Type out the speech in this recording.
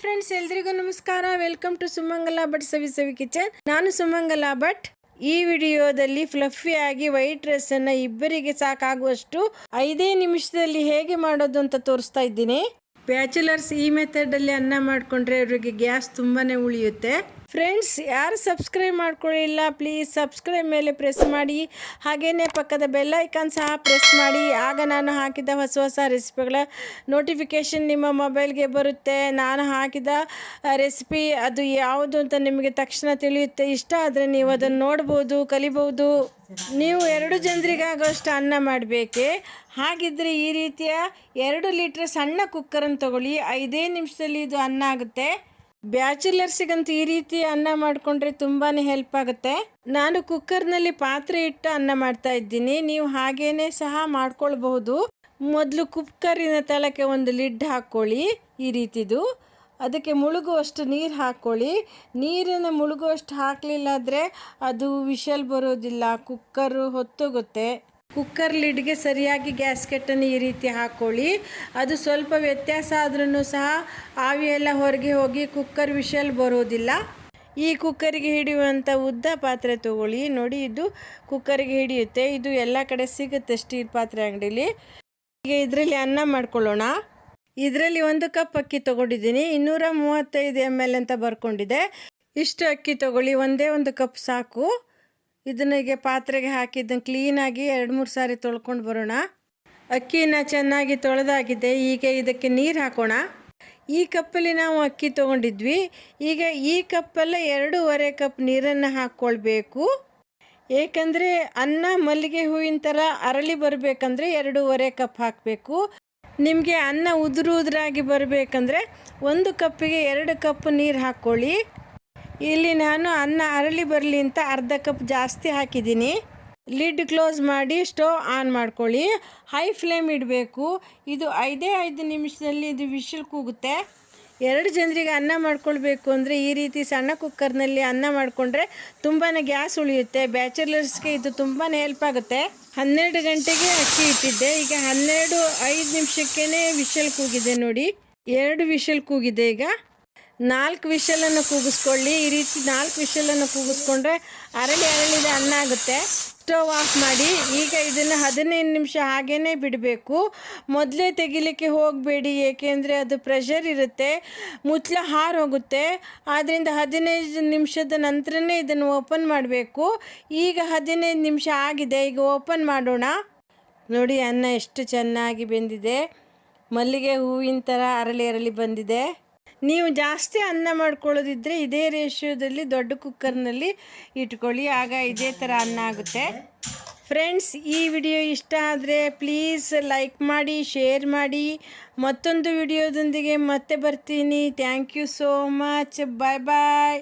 Friends ಎಲ್ರಿಗೂ ನಮಸ್ಕಾರ. Welcome to Sumangala Bhat Savi Savi kitchen ನಾನು ಸುಮಂಗಲ ಭಟ್ ಈ ವಿಡಿಯೋದಲ್ಲಿ ಫ್ಲಫಿ ಆಗಿ ವೈಟ್ ಡ್ರೆಸ್ ಅನ್ನ ಇಬ್ಬರಿಗೆ ಸಾಕಾಗುವಷ್ಟು ಐದೇ ನಿಮಿಷದಲ್ಲಿ ಹೇಗೆ ಮಾಡೋದು ಅಂತ ತೋರಿಸ್ತಾ ಇದ್ದೀನಿ. ಬ್ಯಾಚುಲರ್ಸ್ ಈ ಮೆಥಡ್ ಅಲ್ಲಿ ಅನ್ನ ಮಾಡ್ಕೊಂಡ್ರೆ ಅವರಿಗೆ ಗ್ಯಾಸ್ ತುಂಬಾನೇ ಉಳಿಯುತ್ತೆ. ಫ್ರೆಂಡ್ಸ್ ಯಾರು ಸಬ್ಸ್ಕ್ರೈಬ್ ಮಾಡ್ಕೊಳ್ಳಿಲ್ಲ ಪ್ಲೀಸ್ ಸಬ್ಸ್ಕ್ರೈಬ್ ಮೇಲೆ ಪ್ರೆಸ್ ಮಾಡಿ. ಹಾಗೆಯೇ ಪಕ್ಕದ ಬೆಲ್ ಐಕಾನ್ ಸಹ ಪ್ರೆಸ್ ಮಾಡಿ. ಆಗ ನಾನು ಹಾಕಿದ ಹೊಸ ಹೊಸ ರೆಸಿಪಿಗಳ ನೋಟಿಫಿಕೇಷನ್ ನಿಮ್ಮ ಮೊಬೈಲ್ಗೆ ಬರುತ್ತೆ. ನಾನು ಹಾಕಿದ ರೆಸಿಪಿ ಅದು ಯಾವುದು ಅಂತ ನಿಮಗೆ ತಕ್ಷಣ ತಿಳಿಯುತ್ತೆ. ಇಷ್ಟ ಆದರೆ ನೀವು ಅದನ್ನು ನೋಡ್ಬೋದು, ಕಲಿಬೋದು. ನೀವು ಎರಡು ಜನರಿಗಾಗೋಷ್ಟು ಅನ್ನ ಮಾಡಬೇಕೆ? ಹಾಗಿದ್ರೆ ಈ ರೀತಿಯ ಎರಡು ಲೀಟ್ರ್ ಸಣ್ಣ ಕುಕ್ಕರನ್ನು ತಗೊಳ್ಳಿ. ಐದೇ ನಿಮಿಷದಲ್ಲಿ ಇದು ಅನ್ನ ಆಗುತ್ತೆ. ಬ್ಯಾಚುಲರ್ಸಿಗಂತೂ ಈ ರೀತಿ ಅನ್ನ ಮಾಡಿಕೊಂಡ್ರೆ ತುಂಬಾ ಹೆಲ್ಪ್ ಆಗುತ್ತೆ. ನಾನು ಕುಕ್ಕರ್ನಲ್ಲಿ ಪಾತ್ರೆ ಇಟ್ಟು ಅನ್ನ ಮಾಡ್ತಾ ಇದ್ದೀನಿ. ನೀವು ಹಾಗೇನೆ ಸಹ ಮಾಡ್ಕೊಳ್ಬಹುದು. ಮೊದಲು ಕುಕ್ಕರಿನ ತಳಕ್ಕೆ ಒಂದು ಲಿಡ್ ಹಾಕ್ಕೊಳ್ಳಿ. ಈ ರೀತಿದು. ಅದಕ್ಕೆ ಮುಳುಗುವಷ್ಟು ನೀರು ಹಾಕ್ಕೊಳ್ಳಿ. ನೀರನ್ನು ಮುಳುಗುವಷ್ಟು ಹಾಕಲಿಲ್ಲ ಆದರೆ ಅದು ವಿಷಲ್ ಬರೋದಿಲ್ಲ. ಕುಕ್ಕರು ಹೊತ್ತೋಗುತ್ತೆ. ಕುಕ್ಕರ್ ಲಿಡ್ಗೆ ಸರಿಯಾಗಿ ಗ್ಯಾಸ್ಕೆಟನ್ನು ಈ ರೀತಿ ಹಾಕ್ಕೊಳ್ಳಿ ಅದು ಸ್ವಲ್ಪ ವ್ಯತ್ಯಾಸ ಆದ್ರೂ ಸಹ ಆವಿಯೆಲ್ಲ ಹೊರಗೆ ಹೋಗಿ ಕುಕ್ಕರ್ ವಿಷಲ್ ಬರೋದಿಲ್ಲ. ಈ ಕುಕ್ಕರಿಗೆ ಹಿಡಿಯುವಂಥ ಉದ್ದ ಪಾತ್ರೆ ತಗೊಳ್ಳಿ. ನೋಡಿ, ಇದು ಕುಕ್ಕರಿಗೆ ಹಿಡಿಯುತ್ತೆ. ಇದು ಎಲ್ಲ ಕಡೆ ಸಿಗುತ್ತೆ ಸ್ಟೀಲ್ ಪಾತ್ರೆ ಅಂಗಡಿಲಿ. ಈಗ ಇದರಲ್ಲಿ ಅನ್ನ ಮಾಡ್ಕೊಳ್ಳೋಣ. ಇದರಲ್ಲಿ ಒಂದು ಕಪ್ ಅಕ್ಕಿ ತಗೊಂಡಿದ್ದೀನಿ. ಇನ್ನೂರ ಮೂವತ್ತೈದು ಎಂ ಎಲ್ ಅಂತ ಬರ್ಕೊಂಡಿದೆ. ಇಷ್ಟು ಅಕ್ಕಿ ತಗೊಳ್ಳಿ. ಒಂದೇ ಒಂದು ಕಪ್ ಸಾಕು. ಇದನ್ನ ಈಗ ಪಾತ್ರೆಗೆ ಹಾಕಿದ್ದನ್ನು ಕ್ಲೀನಾಗಿ ಎರಡು ಮೂರು ಸಾರಿ ತೊಳ್ಕೊಂಡು ಬರೋಣ. ಅಕ್ಕಿನ ಚೆನ್ನಾಗಿ ತೊಳೆದಾಗಿದೆ. ಈಗ ಇದಕ್ಕೆ ನೀರು ಹಾಕೋಣ. ಈ ಕಪ್ಪಲ್ಲಿ ನಾವು ಅಕ್ಕಿ ತೊಗೊಂಡಿದ್ವಿ. ಈಗ ಈ ಕಪ್ಪಲ್ಲೇ ಎರಡೂವರೆ ಕಪ್ ನೀರನ್ನು ಹಾಕ್ಕೊಳ್ಬೇಕು ಏಕೆಂದರೆ ಅನ್ನ ಮಲ್ಲಿಗೆ ಹೂವಿನ ಥರ ಅರಳಿ ಬರಬೇಕಂದ್ರೆ ಎರಡೂವರೆ ಕಪ್ ಹಾಕಬೇಕು. ನಿಮಗೆ ಅನ್ನ ಉದುರು ಉದುರಾಗಿ ಬರಬೇಕಂದ್ರೆ ಒಂದು ಕಪ್ಪಿಗೆ ಎರಡು ಕಪ್ ನೀರು ಹಾಕ್ಕೊಳ್ಳಿ ಇಲ್ಲಿ ನಾನು ಅನ್ನ ಅರಳಿ ಬರಲಿ ಅಂತ ಅರ್ಧ ಕಪ್ ಜಾಸ್ತಿ ಹಾಕಿದ್ದೀನಿ. ಲಿಡ್ ಕ್ಲೋಸ್ ಮಾಡಿ ಸ್ಟವ್ ಆನ್ ಮಾಡ್ಕೊಳ್ಳಿ. ಹೈ ಫ್ಲೇಮ್ ಇಡಬೇಕು. ಇದು ಐದೇ ಐದು ನಿಮಿಷದಲ್ಲಿ ಇದು ವಿಶಲ್ ಕೂಗುತ್ತೆ. ಎರಡು ಜನರಿಗೆ ಅನ್ನ ಮಾಡ್ಕೊಳ್ಬೇಕು ಅಂದರೆ ಈ ರೀತಿ ಸಣ್ಣ ಕುಕ್ಕರ್ನಲ್ಲಿ ಅನ್ನ ಮಾಡಿಕೊಂಡ್ರೆ ತುಂಬಾ ಗ್ಯಾಸ್ ಉಳಿಯುತ್ತೆ. ಬ್ಯಾಚುಲರ್ಸ್ಗೆ ಇದು ತುಂಬಾ ಹೆಲ್ಪ್ ಆಗುತ್ತೆ. ಹನ್ನೆರಡು ಗಂಟೆಗೆ ಅಕ್ಕಿ ಇಟ್ಟಿದ್ದೆ. ಈಗ ಹನ್ನೆರಡು ಐದು ನಿಮಿಷಕ್ಕೇ ವಿಶಲ್ ಕೂಗಿದೆ ನೋಡಿ. ಎರಡು ವಿಶಲ್ ಕೂಗಿದೆ ಈಗ. ನಾಲ್ಕು ವಿಷಲನ್ನು ಕೂಗಿಸ್ಕೊಳ್ಳಿ. ಈ ರೀತಿ ನಾಲ್ಕು ವಿಷಲನ್ನು ಕೂಗಿಸ್ಕೊಂಡ್ರೆ ಅರಳಿ ಅರಳಿದ ಅನ್ನ ಆಗುತ್ತೆ. ಸ್ಟವ್ ಆಫ್ ಮಾಡಿ ಈಗ ಇದನ್ನು ಹದಿನೈದು ನಿಮಿಷ ಹಾಗೇ ಬಿಡಬೇಕು. ಮೊದಲೇ ತೆಗಿಲಿಕ್ಕೆ ಹೋಗಬೇಡಿ, ಏಕೆಂದರೆ ಅದು ಪ್ರೆಷರ್ ಇರುತ್ತೆ. ಮುಚ್ಚಲ ಹಾರು ಹೋಗುತ್ತೆ ಆದ್ದರಿಂದ ಹದಿನೈದು ನಿಮಿಷದ ನಂತರನೇ ಇದನ್ನು ಓಪನ್ ಮಾಡಬೇಕು. ಈಗ ಹದಿನೈದು ನಿಮಿಷ ಆಗಿದೆ, ಈಗ ಓಪನ್ ಮಾಡೋಣ. ನೋಡಿ, ಅನ್ನ ಎಷ್ಟು ಚೆನ್ನಾಗಿ ಬೆಂದಿದೆ. ಮಲ್ಲಿಗೆ ಹೂವಿನ ಥರ ಅರಳಿ ಅರಳಿ ಬಂದಿದೆ. ನೀವು ಜಾಸ್ತಿ ಅನ್ನ ಮಾಡ್ಕೊಳ್ಳೋದಿದ್ರೆ ಇದೇ ರೇಷಿಯೋದಲ್ಲಿ ದೊಡ್ಡ ಕುಕ್ಕರ್ನಲ್ಲಿ ಇಟ್ಕೊಳ್ಳಿ. ಆಗ ಇದೇ ಥರ ಅನ್ನ ಆಗುತ್ತೆ. ಫ್ರೆಂಡ್ಸ್ ಈ ವಿಡಿಯೋ ಇಷ್ಟ ಆದರೆ ಪ್ಲೀಸ್ ಲೈಕ್ ಮಾಡಿ ಶೇರ್ ಮಾಡಿ. ಮತ್ತೊಂದು ವಿಡಿಯೋದೊಂದಿಗೆ ಮತ್ತೆ ಬರ್ತೀನಿ. Thank you so much bye bye